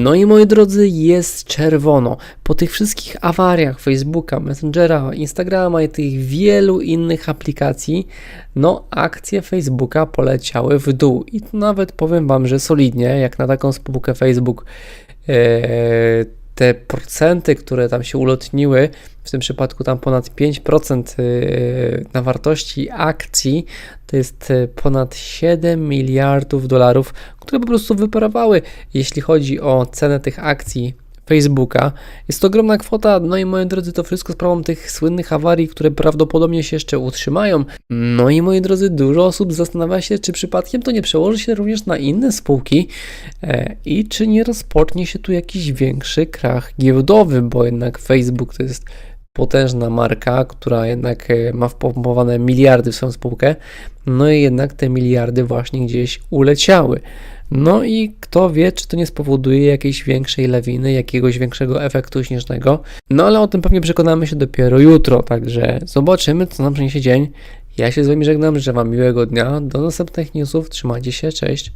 No i moi drodzy, jest czerwono. Po tych wszystkich awariach Facebooka, Messengera, Instagrama i tych wielu innych aplikacji, no akcje Facebooka poleciały w dół. I tu nawet powiem Wam, że solidnie, jak na taką spółkę Facebook, e, te procenty, które tam się ulotniły, w tym przypadku tam ponad 5% e, na wartości akcji, to jest e, ponad 7 miliardów dolarów, które po prostu wyparowały, jeśli chodzi o cenę tych akcji Facebooka. Jest to ogromna kwota, no i moi drodzy, to wszystko sprawą tych słynnych awarii, które prawdopodobnie się jeszcze utrzymają. No i moi drodzy, dużo osób zastanawia się, czy przypadkiem to nie przełoży się również na inne spółki e, i czy nie rozpocznie się tu jakiś większy krach giełdowy, bo jednak Facebook to jest potężna marka, która jednak e, ma wpompowane miliardy w swoją spółkę, no i jednak te miliardy właśnie gdzieś uleciały. No i kto wie, czy to nie spowoduje jakiejś większej lawiny, jakiegoś większego efektu śnieżnego. No ale o tym pewnie przekonamy się dopiero jutro, także zobaczymy, co nam przyniesie dzień. Ja się z Wami żegnam, życzę Wam miłego dnia, do następnych newsów, trzymajcie się, cześć.